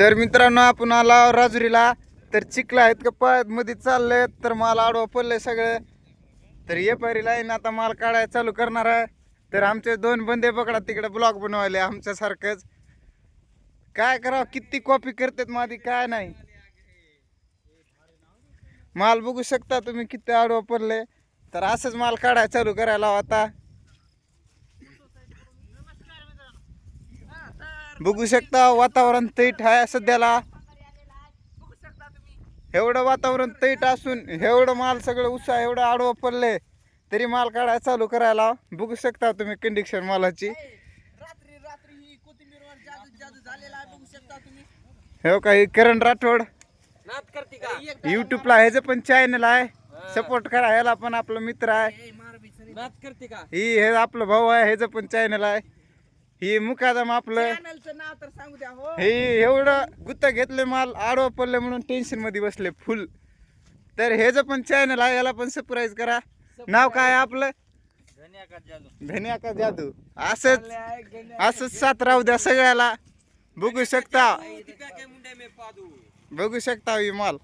तर मित्रांनो आपण आला राजुरीला. तर चिखला आहेत का? पळत मध्ये चाललंय. तर माल आडवं पडलंय सगळं. तर ये पारी लाईन आता माल काढायला चालू करणार आहे. तर आमचे दोन बंदे पकडा तिकडे ब्लॉग बनवायले आमच्यासारखंच. काय करावं? किती कॉपी करतात माझी काय नाही. माल बघू शकता तुम्ही किती आडवं पडले तर असंच माल काढायला चालू करायला आता. बघू शकता वातावरण तैट आहे सध्याला. एवढं वातावरण तैट असून एवढं माल सगळं उत्साह एवढं आडवं पडले तरी माल काढायला चालू करायला. बघू शकता तुम्ही कंडिशन मालाची. ही हे काही करण राठोड? युट्यूबला ह्याचं पण चॅनल आहे. सपोर्ट करा ह्याला पण आपला मित्र आहे. ही हे आपलं भाऊ आहे ह्याचं पण चॅनल आहे. ही मुकादम आपलं. चॅनलचं नाव तर सांगू द्या हो. हे एवढं गुत्त घेतले माल आडवं पडले म्हणून टेन्शनमध्ये बसले फुल तर ह्याचं पण चॅनल आहे याला पण सरप्राईज करा. नाव काय आहे आपलं? धन्या का जादू. धन्या का जादू असंच असंच साथ राहू द्या सगळ्याला. बघू शकता. काय मुंडे मे पादू बघू शकता ही माल.